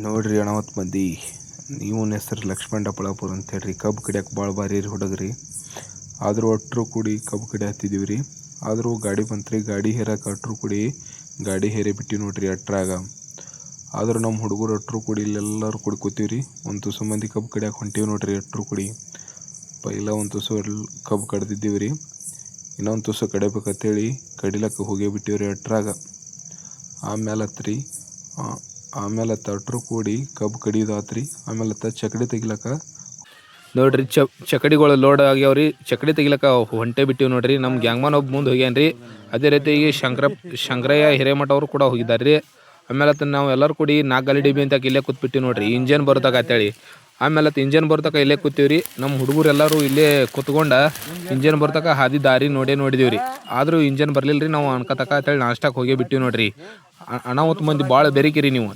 ನೋಡ್ರಿ ಅಣವತ್ತು ಮಂದಿ ನೀವು ಹೆಸರು ಲಕ್ಷ್ಮಣ ಡಪ್ಪಳಾಪುರ ಅಂತ ಹೇಳ್ರಿ ಕಬ್ಬು ಕಡಿಯೋಕೆ ಭಾಳ ಭಾರಿ ರೀ ಹುಡುಗ್ರಿ. ಆದರೂ ಒಟ್ಟರು ಕೂಡಿ ಕಬ್ಬು ಕಡಿಯತ್ತಿದ್ದೀವಿ ರೀ ಆದರೂ ಗಾಡಿ ಬಂತ್ರಿ, ಗಾಡಿ ಹೇರಕ್ಕೆ ಅಟ್ರು ಕೂಡಿ ಗಾಡಿ ಹೇರಿ ಬಿಟ್ಟು ನೋಡ್ರಿ ಅಟ್ರಾಗ. ಆದರೂ ನಮ್ಮ ಹುಡುಗರು ಅಟ್ರು ಕೂಡಿ ಇಲ್ಲೆಲ್ಲರೂ ಕೂಡಿ ಕೂತೀವಿ ರೀ ಒಂದು ತುಸು ಮಂದಿ ಕಬ್ಬು ಕಡಿಯಕ್ಕೆ ಹೊಂಟೀವಿ ನೋಡ್ರಿ ಅಟ್ರು ಕೂಡಿ. ಪೈಲ ಒಂದು ತುಸು ಕಬ್ಬು ಕಡ್ದಿದ್ದೀವಿ ರೀ ಇನ್ನೊಂದು ತುಸು ಕಡಿಬೇಕಂತೇಳಿ ಕಡಿಲಕ್ಕೆ ಹೋಗೇ ಬಿಟ್ಟೀವಿ ರೀ ಅಟ್ರಾಗ. ಆಮೇಲೆ ಹತ್ರಿ. ಆಮೇಲೆ ತಟ್ರು ಕೂಡಿ ಕಬ್ಬು ಕಡಿಯೋದಾತ್ರಿ ಆಮೇಲೆ ತ ಚಕಡಿ ತೆಗಿಲಕ್ಕ. ನೋಡ್ರಿ ಚ, ಚಕಡಿಗಳು ಲೋಡ್ ಆಗ್ಯಾವ್ರಿ. ಚಕಡಿ ತೆಗಿಲಕ್ಕ ಹೊಂಟೆ ಬಿಟ್ಟಿವಿ ನೋಡ್ರಿ. ನಮ್ಮ ಗ್ಯಾಂಗ್ಮನ್ ಒಬ್ಬ ಮುಂದೆ ಹೋಗ್ಯಾನ್ರಿ. ಅದೇ ರೀತಿಯಾಗಿ ಶಂಕರ, ಶಂಕರಯ್ಯ ಹಿರೇಮಠ ಅವರು ಕೂಡ ಹೋಗಿದ್ದಾರೆ ಆಮೇಲೆ ನಾವು ಎಲ್ಲರೂ ಕೂಡಿ ನಾಲ್ಕು ಗಾಲಿ ಡಿಬಿ ಅಂತ ಇಲ್ಲೇ ಕೂತ್ಬಿಟ್ಟಿವಿ ನೋಡ್ರಿ. ಇಂಜನ್ ಬರ್ತಕ ಅಂತೇಳಿ. ಆಮೇಲೆ ಇಂಜನ್ ಬರ್ತಕ್ಕ ಇಲ್ಲೇ ಕೂತೀವ್ರಿ. ನಮ್ಮ ಹುಡುಗರು ಎಲ್ಲರೂ ಇಲ್ಲೇ ಕೂತ್ಕೊಂಡು ಇಂಜನ್ ಬರ್ತಕ ಹಾದಿ ದಾರಿ ನೋಡೇ ನೋಡಿದೀವಿ ರೀ ಆದರೂ ಇಂಜನ್ ಬರಲಿಲ್ಲ ರೀ ನಾವು ಅನ್ಕತಕ ಅಂತೇಳಿ ನಾಷ್ಟಕ್ಕೆ ಹೋಗೇ ಬಿಟ್ಟಿವಿ ನೋಡ್ರಿ. ಅನಾಹುತ ಮಂದಿ ಭಾಳ ಬೆರಿಕಿರಿ ನೀವು.